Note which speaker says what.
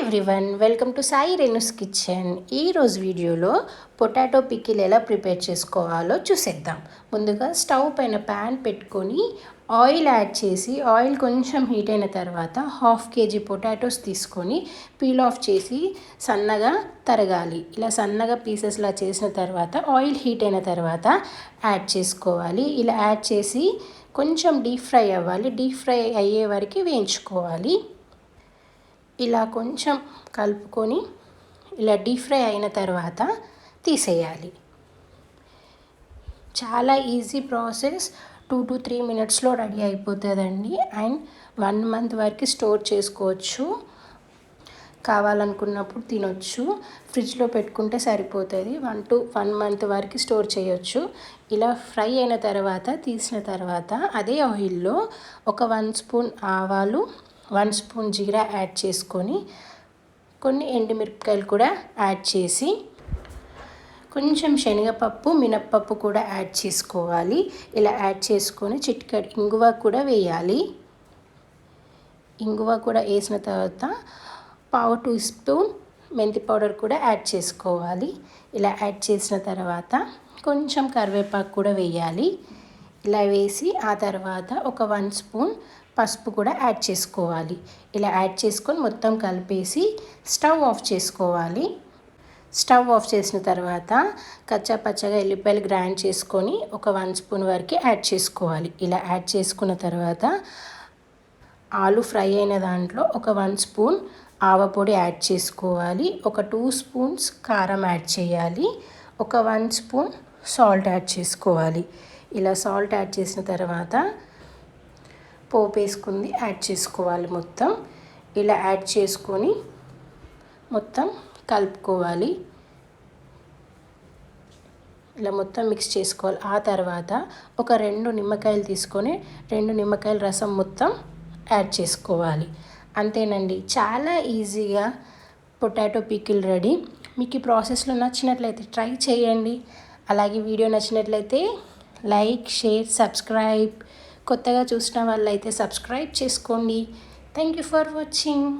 Speaker 1: Everyone welcome to Sai Renu's kitchen ఈరోజు వీడియోలో potato pickle ఎలా ప్రిపేర్ చేసుకోవాలో చూసేద్దాం. ముందుగా స్టవ్ పైన ప్యాన్ పెట్టుకొని ఆయిల్ యాడ్ చేసి ఆయిల్ కొంచెం హీట్ అయిన తర్వాత హాఫ్ కేజీ పొటాటోస్ తీసుకొని పీల్ ఆఫ్ చేసి సన్నగా తరగాలి. ఇలా సన్నగా పీసెస్లా చేసిన తర్వాత ఆయిల్ హీట్ అయిన తర్వాత యాడ్ చేసుకోవాలి. ఇలా యాడ్ చేసి కొంచెం డీప్ ఫ్రై అవ్వాలి. డీప్ ఫ్రై అయ్యే వరకు వేయించుకోవాలి. ఇలా కొంచెం కలుపుకొని ఇలా డీప్ ఫ్రై అయిన తర్వాత తీసేయాలి. చాలా easy process. Two to three మినిట్స్లో రెడీ అయిపోతుందండి. అండ్ వన్ మంత్ వరకు స్టోర్ చేసుకోవచ్చు. కావాలనుకున్నప్పుడు తినొచ్చు. ఫ్రిడ్జ్లో పెట్టుకుంటే సరిపోతుంది. వన్ టు వన్ మంత్ వరకు స్టోర్ చేయొచ్చు. ఇలా ఫ్రై అయిన తర్వాత తీసిన తర్వాత అదే ఆయిల్లో ఒక వన్ స్పూన్ ఆవాలు వన్ స్పూన్ జీరా యాడ్ చేసుకొని కొన్ని ఎండుమిరపకాయలు కూడా యాడ్ చేసి కొంచెం శనగపప్పు మినప్పప్పు కూడా యాడ్ చేసుకోవాలి. ఇలా యాడ్ చేసుకొని చిట్కడి ఇంగువ కూడా వేయాలి. ఇంగువ కూడా వేసిన తర్వాత పావు టూ స్పూన్ మెంతి పౌడర్ కూడా యాడ్ చేసుకోవాలి. ఇలా యాడ్ చేసిన తర్వాత కొంచెం కరివేపాకు కూడా వేయాలి. ఇలా వేసి ఆ తర్వాత ఒక వన్ స్పూన్ పసుపు కూడా యాడ్ చేసుకోవాలి. ఇలా యాడ్ చేసుకొని మొత్తం కలిపేసి స్టవ్ ఆఫ్ చేసుకోవాలి. స్టవ్ ఆఫ్ చేసిన తర్వాత కచ్చా పచ్చగా ఎల్లిపాయలు గ్రైండ్ చేసుకొని ఒక వన్ స్పూన్ వరకు యాడ్ చేసుకోవాలి. ఇలా యాడ్ చేసుకున్న తర్వాత ఆలు ఫ్రై అయిన దాంట్లో ఒక వన్ స్పూన్ ఆవపొడి యాడ్ చేసుకోవాలి. ఒక టూ స్పూన్స్ కారం యాడ్ చేయాలి. ఒక వన్ స్పూన్ సాల్ట్ యాడ్ చేసుకోవాలి. ఇలా సాల్ట్ యాడ్ చేసిన తర్వాత పోపు వేసుకుంది యాడ్ చేసుకోవాలి మొత్తం. ఇలా యాడ్ చేసుకొని మొత్తం కలుపుకోవాలి. ఇలా మొత్తం మిక్స్ చేసుకోవాలి. ఆ తర్వాత ఒక రెండు నిమ్మకాయలు తీసుకొని రెండు నిమ్మకాయల రసం మొత్తం యాడ్ చేసుకోవాలి. అంతేనండి. చాలా ఈజీగా పొటాటో పికిల్ రెడీ. మీకు ఈ ప్రాసెస్లో నచ్చినట్లయితే ట్రై చేయండి. అలాగే వీడియో నచ్చినట్లయితే లైక్ షేర్ సబ్స్క్రైబ్. కొత్తగా చూసిన వాళ్ళైతే సబ్స్క్రైబ్ చేసుకోండి. Thank you for watching.